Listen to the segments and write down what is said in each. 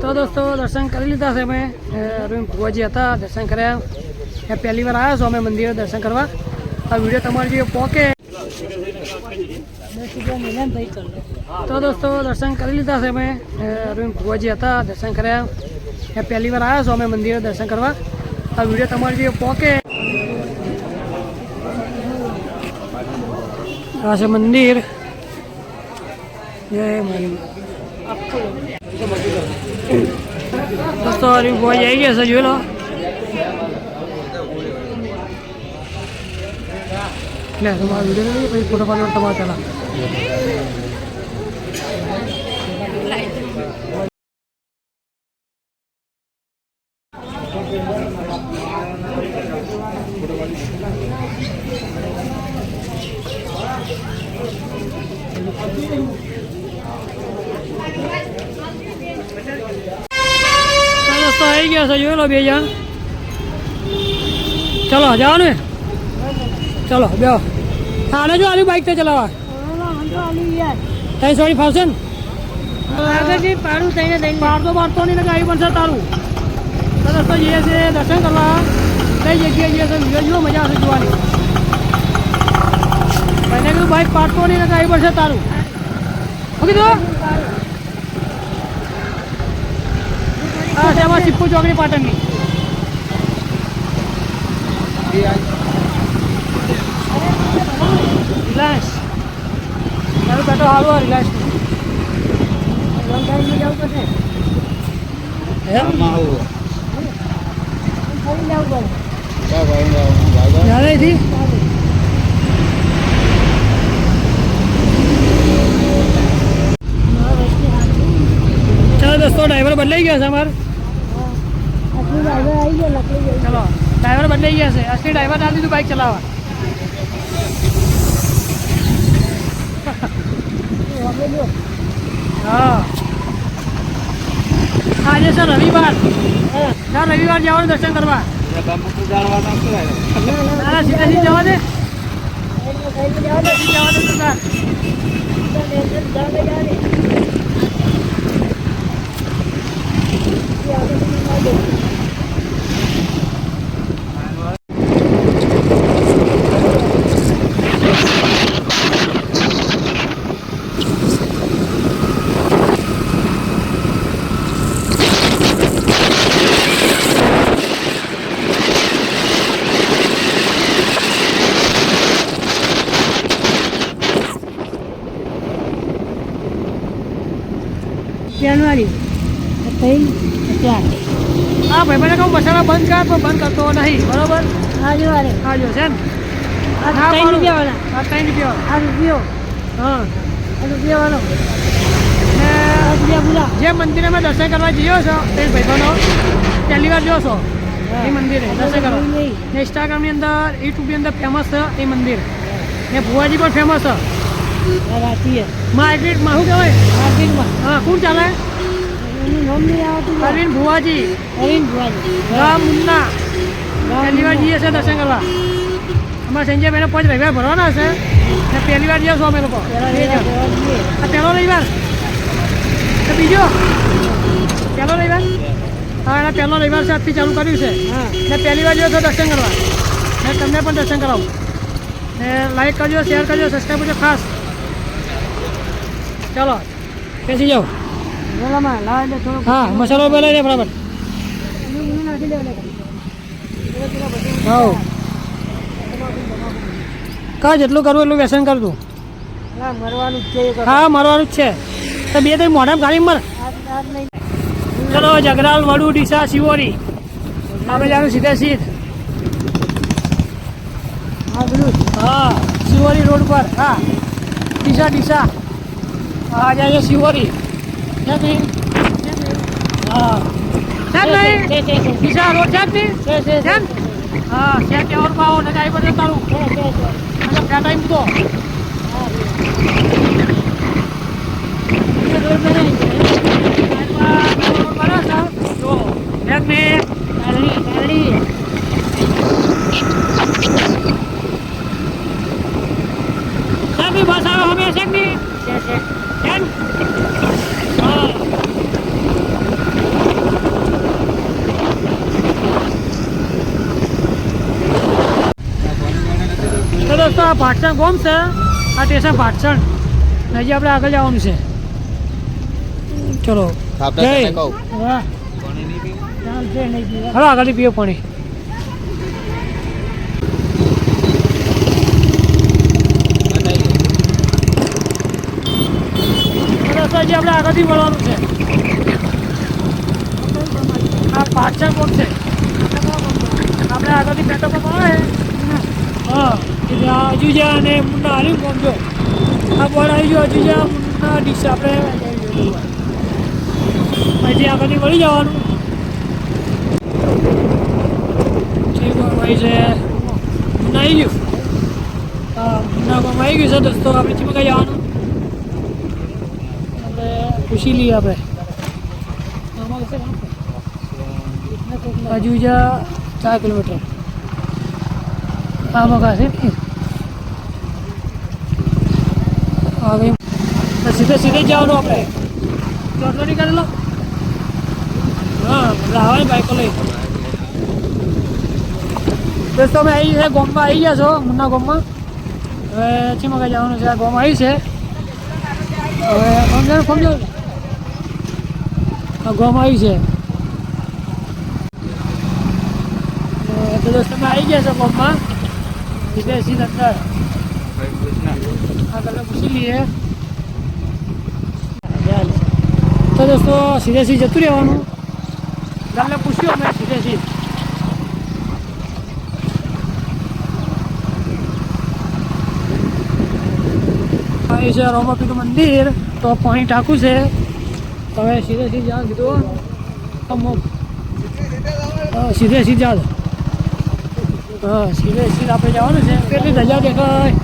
તો દોસ્તો, દર્શન કરી લીધા છે અમે. અરવિંદ ભુવાજી હતા, દર્શન કર્યા. પહેલી વાર આવ્યા છો અમે મંદિરે દર્શન કરવા. આ વીડિયો તમારી જે પોકે. તો દોસ્તો, દર્શન કરી લીધા છે અમે. અરવિંદ ભુવાજી હતા, દર્શન કર્યા. પહેલી વાર આવ્યા છો અમે મંદિરે દર્શન કરવા. આ વીડિયો તમારી જે પોકે. આ છે મંદિર. દોસ્તો અરવિંદ ભુવાજી આવી ગયા છે જોઈ લો લે તમારો વીડિયો નહીં પછી ફોટો પાડવાનો તમારો ચાલા તો દોસ્તો આવી ગયા છે જોઈ લો બે જણ? ચલો જાઓ ને? ચલો બે આને જો આલી બાઇક તો ચલાવવા. ત્રણ સોરી ફાવશે ને? પાડું થઈને દઈને. પાડતો પાડતો નહીં ગાડી બનશે તારું. તો દોસ્તો જઈએ છે દર્શન કરવા. કઈ જગ્યાએ જઈએ છે વીડિયો જુઓ મજા આવશે જોવાની. કીધું બાઈક પાડતો નહીં ગાડી બનશે તારું. ઓકે તેમાં સિપ્પુ ચોકડી પાટણની. રિલાયન્સ. તારું બેટો હારું આ રિલાયન્સ પડશે. હે ફરી જવું પડે ક્યારેથી ચાલો દોસ્તો ડ્રાઈવર બદલાઈ ગયા છે અમારે આટલું ડ્રાઈવર આવી ગયો લખી ગયો ચલો ડ્રાઈવર બદલાઈ ગયા છે. અસલી ડ્રાઈવર ના દીધું બાઇક ચલાવવા. હા. આજે છે રવિવાર. ચાલ રવિવાર જવાનું દર્શન કરવા. ના સીધા સીધા જવા દે જવા દે. જાન્યુઆરી ત્રણ અત્યારે હા ભાઈ મને કહું મસાલા બંધ કર પણ બંધ કરતો નહીં બરોબર? આજુવારે હા જો છે ને આ હા, ત્રણ રૂપિયા રૂપિયાવાળા. આ ત્રણ રૂપિયા આ રૂપિયો. હા. આ રૂપિયા પૂરા. જે મંદિરે મેં દર્શન કરવા જઈયો છો તે ભાઈબંધો પહેલી વાર જોશો છો? એ મંદિરે દર્શન કરવા. ને ઇન્સ્ટાગ્રામની અંદર યુટ્યુબની અંદર ફેમસ છે એ મંદિર. ને ભુવાજી પણ ફેમસ છે. આ રાતીએ. માર્કેટ શું કહેવાય? માર્કેટમાં હા કોણ ચાલે? અરવિંદ ભુવાજી. અરવિંદ ભુવાજી. રામ મુન્ના. પહેલી વાર જઈએ છે દર્શન કરવા. અમારા સંજયભાઈને પાંચ રવિવાર ભરવાના છે ને પહેલી વાર જઈશું અમે લોકો. આ પહેલો રવિવાર. બીજો? પહેલો રવિવાર? હા એના પહેલો રવિવાર છે આજથી ચાલુ કર્યું છે. હા. ને પહેલી વાર જઈએ છો દર્શન કરવા. ને તમને પણ દર્શન કરાવું. ને લાઈક કરજો શેર કરજો સબસ્ક્રાઈબ કરજો ખાસ. ચાલો. બેસી જાઓ. હા મસાલો બરાબર. પેલા પેલા બધું હા કા જેટલું કરવું એટલું વ્યસન કર તું. હા મારવાનું જ છે. તો બે ત્રણ મોઢામ ગાડી મર. ચલો જગરાલ વડુ ડીસા શિવોરી. આપણે જાણું સીધે સીધ. હા શિવોરી રોડ પર. હા. ડીસા ડીસા. હા જાય છે શિવોરી? હા. છે જ છે, છે, છે. રોડ છે? હા છે કેવર પાવો ને કાંઈ બધે તારું. અને કારણી, કારણી. સાહેબ બસ આવે છે. દોસ્તો આ ભાટસણ કોમ છે? આ સ્ટેશન ભાટસણ. હજી આપણે આગળ જવાનું છે. ચલો. ચાલશે નહીં આગળ પીવો પાણી. આપણે વળવાનું છે. આ પાછળ કોણ છે? આપણે આગળથી પેટ્રોલ પંપ આવે? હા એટલે આ અને મુન્ના હાલ્યું કોમ જો? આ બોર્ડ આવી ગયો, અજુજા, મુન્ના, ડીશ. આપણે પછી આગળથી વળી જવાનું. ભાઈ છે? મુન્ના આવી ગયું. હા, મુન્ના કોમ ગયું છે દોસ્તો. આપણે ચીમકા જવાનું. પૂછી લઈએ આપણે. છે? ચાર કિલોમીટર. આ મગા છે હવે સીધે સીધે જવાનું આપણે. ચોટલો કરેલો હા આવે બાઈકો લઈ તમે આવી છે, ગોમમાં આવી ગયા છો, મુન્ના ગોમમાં. હવે ચીમકા જવાનું છે, આ ગોમ આવી છે. હવે સમજાવ સમજાવ આ ગોમ આવી છે. તો દોસ્તો, તમે આવી ગયા છે ગોમમાં સીધે સીધે અંદર આગળ પૂછી લઈએ. તો દોસ્તો સીધે સીધે જતું રહેવાનું? તમને પૂછ્યું અમે સીધે સીધ છે રોમાપીનું મંદિર, તો પાણી ટાંકું છે. તો હવે સીધે સીધે જાઓ કીધું અમુક. સીધે સીધે જાઓ. હા, સીધે સીધે આપણે જવાનું છે. કેટલી ધજા દેખાય?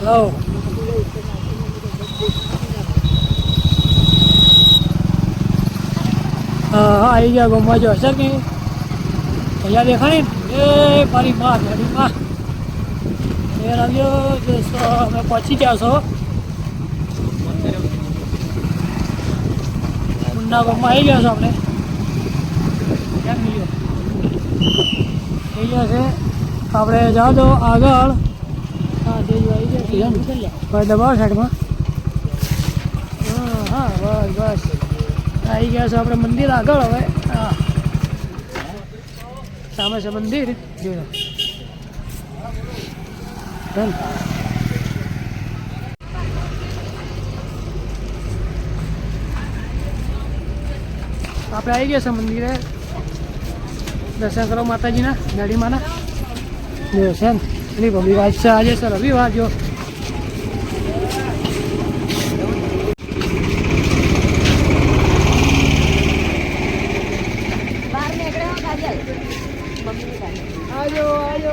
હલો હા આવી ગયા ગમવા જો હશે કે ધજા દેખાય ને? એ મારી માં મારી માં. એ પહોંચી ગયા છો. મુન્ના આવી ગયા છો આપણે. મળ્યો થઈ ગયા છે. આપણે જાઓ આગળ. હા ગયા ભાઈ દબાવો સાઈડમાં. હા હા, બસ બસ. આવી ગયા છો આપણે મંદિર આગળ હવે. હા. સામે છે મંદિર જોયો ડન આપણે આવી ગયા છે મંદિરે દર્શન કરો માતાજીના ગાડીમાંના જો છે ને એની પબ્લિક આજ છે આજે છે રવિવાર જો આજો આજો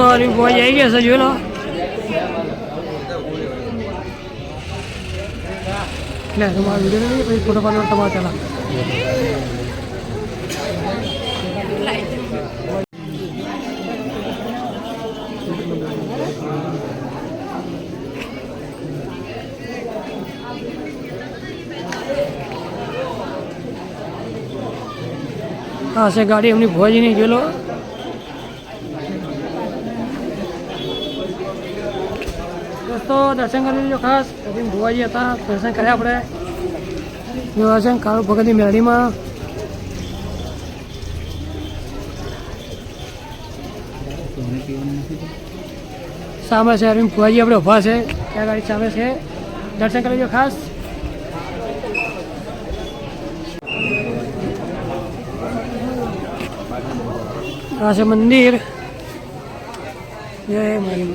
દોસ્તો હરી બોય આવી ગયા છે જોઈ લો. લે તમારો વીડિયો નહીં પછી ફોટો પાડવાનો તમારે પેલા હા, છે ગાડી, એમની ભોજીની જોઈ લો. દોસ્તો દર્શન કરી લેજો ખાસ. પછી ભુવાજી હતા, દર્શન કર્યા આપણે. દર્શન કાળુ ભગતની મેળીમાં. સામે છે અરવિંદ ભુવાજી, આપણે ઊભા છે. ત્યાં ગાડી સામે છે. દર્શન કરી લેજો ખાસ. આ છે મંદિર. જય મારી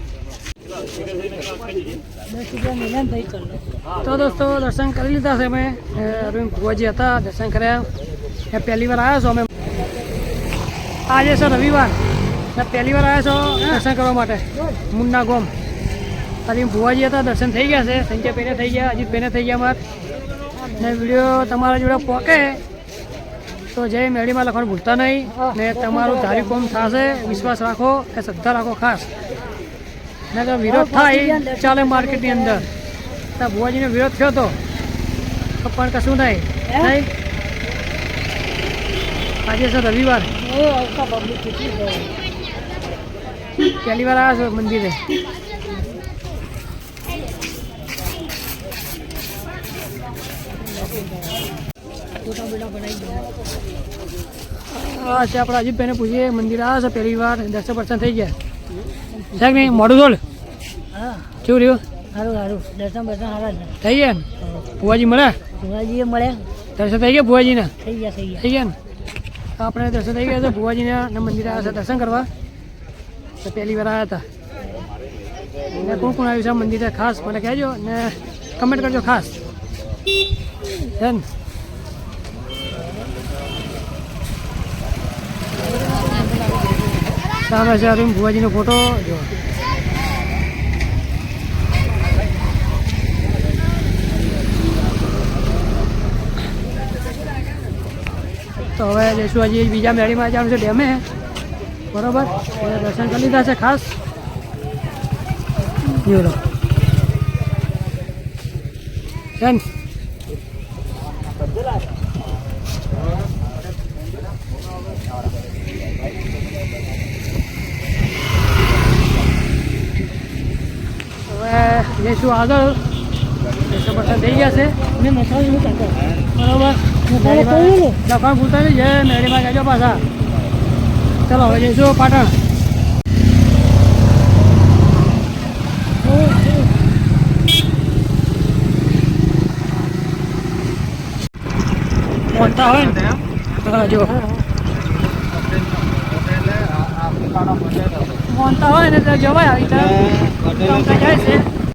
તો દોસ્તો, દર્શન કરી લીધા છે અમે. અરવિંદ ભુવાજી હતા, દર્શન કર્યા. એ પહેલી વાર આવ્યા છો અમે. આજે છે રવિવાર. પહેલી વાર આવ્યા છો દર્શન કરવા માટે. મુન્ના ગોમ. અરવિંદ ભુવાજી હતા, દર્શન થઈ ગયા છે. સંજય પહેરે થઈ ગયા, અજીત પહેરે થઈ ગયા અમારે. ને વીડિયો તમારા જોડે પોકે. તો જય મેળીમાં લખવાનું ભૂલતા નહીં. ને તમારું ધારી કોમ થશે. વિશ્વાસ રાખો કે શ્રદ્ધા રાખો ખાસ. નગર વિરોધ થાય ચાલે માર્કેટની અંદર. તો ભુવાજીનો વિરોધ થયો હતો તો પણ કશું નહીં? આજે છે રવિવાર. પહેલી વાર આવ્યા છો મંદિરે? છે આપણે અજીતભાઈને પૂછીએ મંદિર આવ્યા છે? પહેલી વાર દસ પર્સન થઈ ગયા? કે નહીં મોડું હા. કેવું રહ્યું? સારું સારું. દર્શન બર્શન સારા થઈ ગયા ને? ભુવાજી મળ્યા? ભુવાજીએ મળ્યા. દર્શન થઈ ગયા ભુવાજીના? થઈ ગયા થઈ ગયા. થઈ ગયા ને? આપણે દર્શન થઈ ગયા છે ભુવાજીના ને મંદિરે આવ્યા છે દર્શન કરવા. તો પહેલી વાર આવ્યા હતા. ને કોણ કોણ આવ્યું છે મંદિરે? ખાસ મને કહેજો ને કમેન્ટ કરજો ખાસ. છે ને? સામે છે અરુણ ભુવાજીનો ફોટો જો. તો હવે જઈશું હજી બીજા મેળીમાં જવાનું છે ડેમે. બરોબર? દર્શન કરી લીધા છે ખાસ. જોઈ હવે જઈશું આગળ દર્શન થઈ ગયા છે. બરોબર. લખવાનું ભૂલતા નહીં મેળીમાં જજો પાછા. ચલો હવે જઈશું પાટણ. મોટા હોય ને જો મોનતા હોય ને તો જવાય આવી ત્યાં જાય છે.